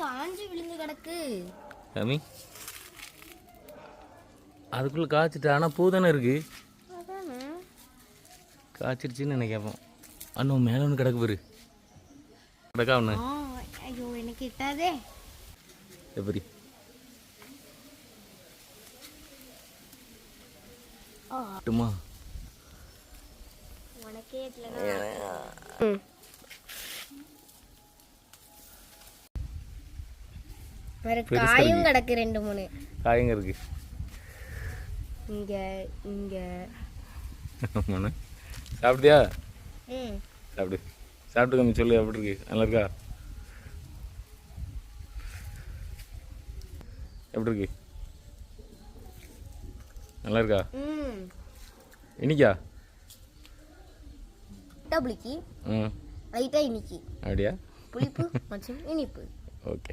காஞ்சி விழுந்து கிடக்கு. சாமி அதுக்குள்ளே காய்ச்சிட்டு ஆனால் பூ தானே இருக்கு. அதானே. காய்ச்சிருச்சுன்னு எனக்கு கேட்போம் அண்ணன் மேலே ஒன்று கிடக்கு பாரு. கிடக்கா ஒன்று ஐயோ எனக்கு எட்டாதே எப்படி ஆட்டுமா உனக்கே காயும். கிடக்கு ரெண்டு மூணு. காயங்க இருக்கு. இங்க இங்க. ஆமாண்ணே சாப்பிட்டியா? ம். சாப்பிடு. சாப்பிட்டு கம்மி சொல்லு எப்படி இருக்கு? நல்லா இருக்கா? எப்படி இருக்கு? நல்லா இருக்கா? ம். இனிக்கா டபுளிக்கு ம். லைட்டாக இனிக்கி அப்படியா? புளிப்பு மற்றும் இனிப்பு. ஓகே.